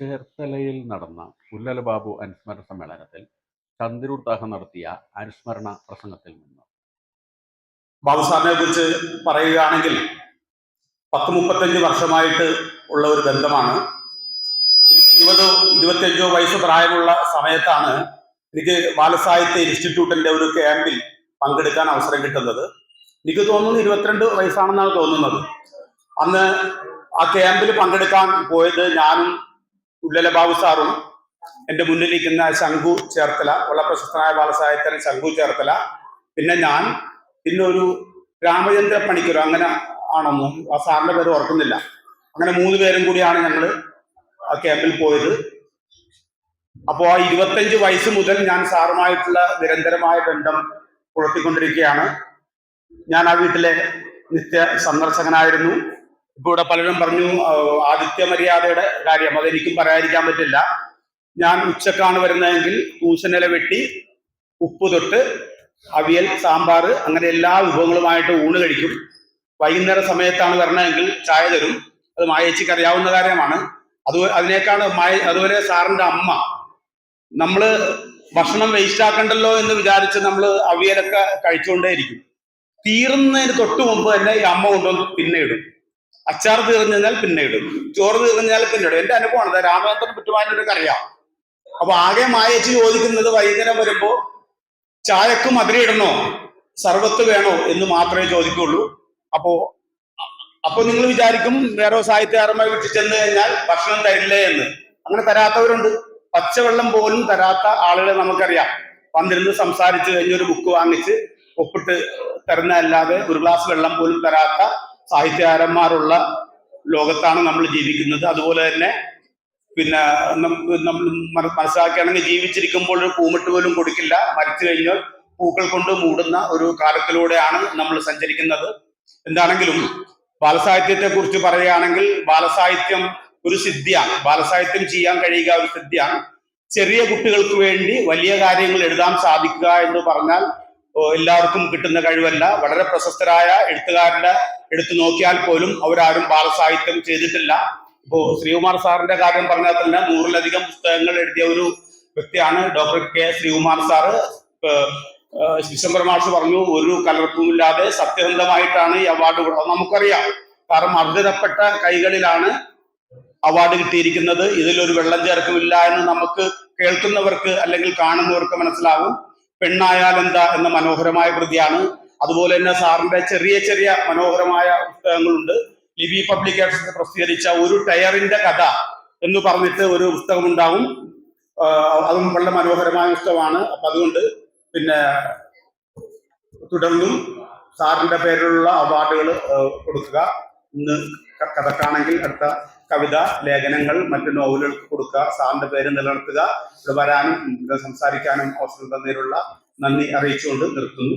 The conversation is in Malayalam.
ചേർത്തലയിൽ നടന്ന പുല്ലല ബാബു അനുസ്മരണ സമ്മേളനത്തിൽ ചന്ദ്രൂർ താഹ നടത്തിയ അനുസ്മരണ പ്രസംഗത്തിൽ നിന്ന്. ബാബു സാറിനെ കുറിച്ച് പറയുകയാണെങ്കിൽ പത്ത് മുപ്പത്തഞ്ച് വർഷമായിട്ട് ഉള്ള ഒരു ബന്ധമാണ്. എനിക്ക് ഇരുപതോ ഇരുപത്തിയഞ്ചോ വയസ്സ് പ്രായമുള്ള സമയത്താണ് എനിക്ക് ബാലസാഹിത്യ ഇൻസ്റ്റിറ്റ്യൂട്ടിന്റെ ഒരു ക്യാമ്പിൽ പങ്കെടുക്കാൻ അവസരം കിട്ടുന്നത്. എനിക്ക് തോന്നുന്നു ഇരുപത്തിരണ്ട് വയസ്സാണെന്നാണ് തോന്നുന്നത്. അന്ന് ആ ക്യാമ്പിൽ പങ്കെടുക്കാൻ പോയത് ഞാനും ഉല്ലല ബാബു സാറും എന്റെ മുന്നിലിരിക്കുന്ന ശംഖു ചേർത്തല ഉള്ള പ്രശസ്തനായ ബാലസാഹിത്യൻ ശംഖു ചേർത്തല പിന്നെ ഞാൻ. പിന്നെ ഒരു രാമചന്ദ്ര പണിക്കരോ അങ്ങനെ ആണെന്നും ആ സാറിന്റെ പേര് ഓർക്കുന്നില്ല. അങ്ങനെ മൂന്ന് പേരും കൂടിയാണ് ഞങ്ങൾ ആ ക്യാമ്പിൽ പോയത്. അപ്പോൾ ആ ഇരുപത്തഞ്ച് വയസ്സ് മുതൽ ഞാൻ സാറുമായിട്ടുള്ള നിരന്തരമായ ബന്ധം പുലർത്തിക്കൊണ്ടിരിക്കുകയാണ്. ഞാൻ ആ വീട്ടിലെ നിത്യ സന്ദർശകനായിരുന്നു. ഇപ്പൊ ഇവിടെ പലരും പറഞ്ഞു ആദിത്യ മര്യാദയുടെ കാര്യം. അതെനിക്കും പറയാതിരിക്കാൻ പറ്റില്ല. ഞാൻ ഉച്ചക്കാണ് വരുന്നതെങ്കിൽ കൂശനില വെട്ടി ഉപ്പ് തൊട്ട് അവിയൽ സാമ്പാർ അങ്ങനെ എല്ലാ വിഭവങ്ങളുമായിട്ട് ഊണ് കഴിക്കും. വൈകുന്നേര സമയത്താണ് വരണമെങ്കിൽ ചായ തരും. അത് മായേച്ചിക്ക് അറിയാവുന്ന കാര്യമാണ്. അത് അതിനേക്കാണ് മായ അതുപോലെ സാറിന്റെ അമ്മ. നമ്മൾ ഭക്ഷണം വേസ്റ്റ് ആക്കണ്ടല്ലോ എന്ന് വിചാരിച്ച് നമ്മൾ അവിയലൊക്കെ കഴിച്ചുകൊണ്ടേയിരിക്കും. തീർന്നതിന് തൊട്ട് മുമ്പ് തന്നെ ഈ അമ്മ കൊണ്ടുവന്ന് പിന്നെ ഇടും. അച്ചാർ തീർന്നു കഴിഞ്ഞാൽ പിന്നെ ഇടും. ചോറ് തീർന്നു കഴിഞ്ഞാൽ പിന്നെ ഇടും. എന്റെ അനുഭവമാണ് രാമചന്ദ്രൻ പറ്റുവാനൊക്കെ അറിയാം അപ്പൊ ആകെ മായച്ച് ചോദിക്കുന്നത് വൈകുന്നേരം വരുമ്പോ ചായക്ക് മധുരം ഇടണോ? സർവത്ത് വേണോ എന്ന് മാത്രമേ ചോദിക്കുള്ളൂ. അപ്പോ അപ്പൊ നിങ്ങൾ വിചാരിക്കും വേറെ സാഹിത്യകാരന്മാർ വിട്ടു ചെന്ന് കഴിഞ്ഞാൽ ഭക്ഷണം തരില്ലേ എന്ന്. അങ്ങനെ തരാത്തവരുണ്ട്. പച്ചവെള്ളം പോലും തരാത്ത ആളുകളെ നമുക്കറിയാം. വന്നിരുന്ന് സംസാരിച്ച് കഴിഞ്ഞൊരു ബുക്ക് വാങ്ങിച്ച് ഒപ്പിട്ട് തരുന്ന അല്ലാതെ ഒരു ഗ്ലാസ് വെള്ളം പോലും തരാത്ത സാഹിത്യകാരന്മാരുള്ള ലോകത്താണ് നമ്മൾ ജീവിക്കുന്നത്. അതുപോലെ തന്നെ പിന്നെ നമ്മൾ മന- മനസ്സിലാക്കുകയാണെങ്കിൽ ജീവിച്ചിരിക്കുമ്പോൾ ഒരു പൂമിട്ട് പോലും കൊടുക്കില്ല. മരിച്ചു കഴിഞ്ഞാൽ പൂക്കൾ കൊണ്ട് മൂടുന്ന ഒരു കാലത്തിലൂടെയാണ് നമ്മൾ സഞ്ചരിക്കുന്നത്. എന്താണെങ്കിലും ബാലസാഹിത്യത്തെ കുറിച്ച് പറയുകയാണെങ്കിൽ ബാലസാഹിത്യം ഒരു സിദ്ധിയാണ്. ബാലസാഹിത്യം ചെയ്യാൻ കഴിയുക ഒരു സിദ്ധിയാണ്. ചെറിയ കുട്ടികൾക്ക് വേണ്ടി വലിയ കാര്യങ്ങൾ എഴുതാൻ സാധിക്കുക എന്ന് പറഞ്ഞാൽ എല്ലാവർക്കും കിട്ടുന്ന കഴിവല്ല. വളരെ പ്രശസ്തരായ എഴുത്തുകാരുടെ എടുത്തു നോക്കിയാൽ പോലും അവരാരും ബാലസാഹിത്യം ചെയ്തിട്ടില്ല. ഇപ്പോ ശ്രീകുമാർ സാറിന്റെ കാര്യം പറഞ്ഞാൽ തന്നെ നൂറിലധികം പുസ്തകങ്ങൾ എഴുതിയ ഒരു വ്യക്തിയാണ് doctor K Sreekumar sir. December March പറഞ്ഞു ഒരു കലർപ്പുമില്ലാതെ സത്യസന്ധമായിട്ടാണ് ഈ അവാർഡ് നമുക്കറിയാം. കാരണം അർഹതപ്പെട്ട കൈകളിലാണ് അവാർഡ് കിട്ടിയിരിക്കുന്നത്. ഇതിലൊരു വെള്ളം ചേർക്കുമില്ല എന്ന് നമുക്ക് കേൾക്കുന്നവർക്ക് അല്ലെങ്കിൽ കാണുന്നവർക്ക് മനസ്സിലാവും. പെണ്ണായാൽ എന്താ എന്ന മനോഹരമായ കൃതിയാണ്. അതുപോലെ തന്നെ സാറിന്റെ ചെറിയ ചെറിയ മനോഹരമായ പുസ്തകങ്ങളുണ്ട്. ലിബി പബ്ലിക്കേഷൻസ് പ്രസിദ്ധീകരിച്ച ഒരു ടയറിന്റെ കഥ എന്ന് പറഞ്ഞിട്ട് ഒരു പുസ്തകം ഉണ്ടാവും അതും വളരെ മനോഹരമായ പുസ്തകമാണ്. അപ്പൊ അതുകൊണ്ട് പിന്നെ തുടർന്നും സാറിന്റെ പേരിലുള്ള അവാർഡുകൾ കൊടുക്കുക. ഇന്ന് കഥക്കാണെങ്കിൽ അടുത്ത കവിത ലേഖനങ്ങൾ മറ്റു നോവലുകൾക്ക് കൊടുക്കുക സാറിന്റെ പേര് നിലനിർത്തുക. ഇവിടെ വരാനും സംസാരിക്കാനും അവസരം തന്നതിനുള്ള നന്ദി അറിയിച്ചുകൊണ്ട് നിർത്തുന്നു.